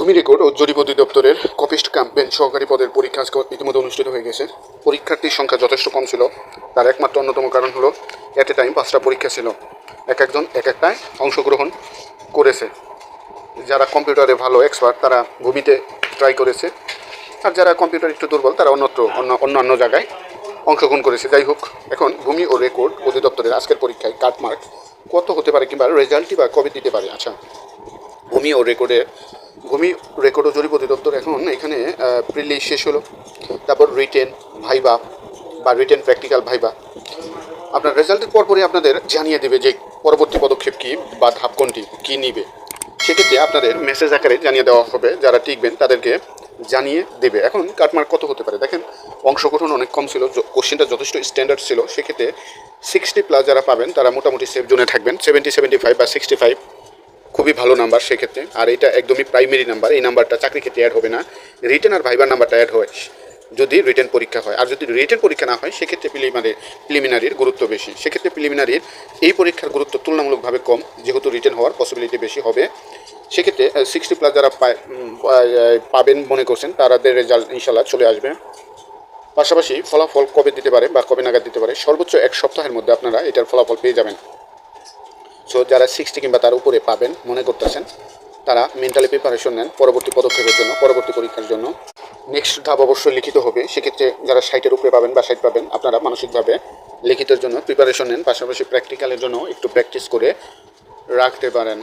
ভূমি রেকর্ড ও জরিপ অধিদপ্তরের কপিস্ট ক্যাম্পেন সহকারী পদের পরীক্ষা আজকে ইতিমধ্যে অনুষ্ঠিত হয়ে গেছে। পরীক্ষার্থীর সংখ্যা যথেষ্ট কম ছিল। তার একমাত্র অন্যতম কারণ হলো অ্যাট এ টাইম পাঁচটা পরীক্ষা ছিল। এক একজন এক একটায় অংশগ্রহণ করেছে। যারা কম্পিউটারে ভালো এক্সপার্ট তারা ভূমিতে ট্রাই করেছে। আর যারা কম্পিউটার একটু দুর্বল, তারা অন্যত্র, অন্য, অন্যান্য জায়গায় অংশগ্রহণ করেছে। যাই হোক, এখন ভূমি ও রেকর্ড অধিদপ্তরের আজকের পরীক্ষায় কাটমার্ক কত হতে পারে কিংবা রেজাল্টই বা কবে দিতে পারে? আচ্ছা ভূমি ও রেকর্ডের ভূমি রেকর্ড ও জরিপ অধিদপ্তর এখন এখানে প্রিলি শেষ হলো। তারপর রিটেন ভাইবা বা রিটেন প্র্যাকটিক্যাল ভাইবা আপনার রেজাল্টের পরপরই আপনাদের জানিয়ে দেবে যে পরবর্তী পদক্ষেপ কী বা ধাপ কোনটি, কী নিবে। সেক্ষেত্রে আপনাদের মেসেজ আকারে জানিয়ে দেওয়া হবে, যারা টিকবেন তাদেরকে জানিয়ে দেবে। এখন কাটমার্ক কত হতে পারে? দেখেন অংশগ্রহণ অনেক কম ছিল কোশ্চেনটা যথেষ্ট স্ট্যান্ডার্ড ছিল। সেক্ষেত্রে সিক্সটি প্লাস যারা পাবেন, তারা মোটামুটি সেফ জোনে থাকবেন। সেভেন্টি সেভেন্টি ফাইভ বা সিক্সটি ফাইভ খুবই ভালো নাম্বার সেক্ষেত্রে। আর এটা একদমই প্রাইমারি নাম্বার, এই নাম্বারটা চাকরি ক্ষেত্রে অ্যাড হবে না। রিটেন আর ভাইবার নাম্বারটা অ্যাড হয় যদি রিটেন পরীক্ষা হয়। আর যদি রিটেন পরীক্ষা না হয়, সেক্ষেত্রে প্রিলিমিনারি প্রিলিমিনারির গুরুত্ব বেশি। সেক্ষেত্রে প্রিলিমিনারির এই পরীক্ষার গুরুত্ব তুলনামূলকভাবে কম, যেহেতু রিটেন হওয়ার পসিবিলিটি বেশি হবে। সেক্ষেত্রে সিক্সটি প্লাস যারা পাবেন মনে করছেন তাদের রেজাল্ট ইনশাল্লাহ চলে আসবে। পাশাপাশি ফলাফল কবে দিতে পারে বা কবে নাগাদ দিতে পারে, সর্বোচ্চ এক সপ্তাহের মধ্যে আপনারা এটার ফলাফল পেয়ে যাবেন। সো যারা সিক্সটি কিংবা তার উপরে পাবেন, মনে করতেছেন, তারা মেন্টালি প্রিপারেশন নেন পরবর্তী পদক্ষেপের জন্য, পরবর্তী পরীক্ষার জন্য। নেক্সট ধাপ অবশ্যই লিখিত হবে। সেক্ষেত্রে যারা সাইটের উপরে পাবেন বা সাইট পাবেন, আপনারা মানসিকভাবে লিখিতের জন্য প্রিপারেশন নেন। পাশাপাশি প্র্যাকটিক্যালের জন্য একটু প্র্যাকটিস করে রাখতে পারেন।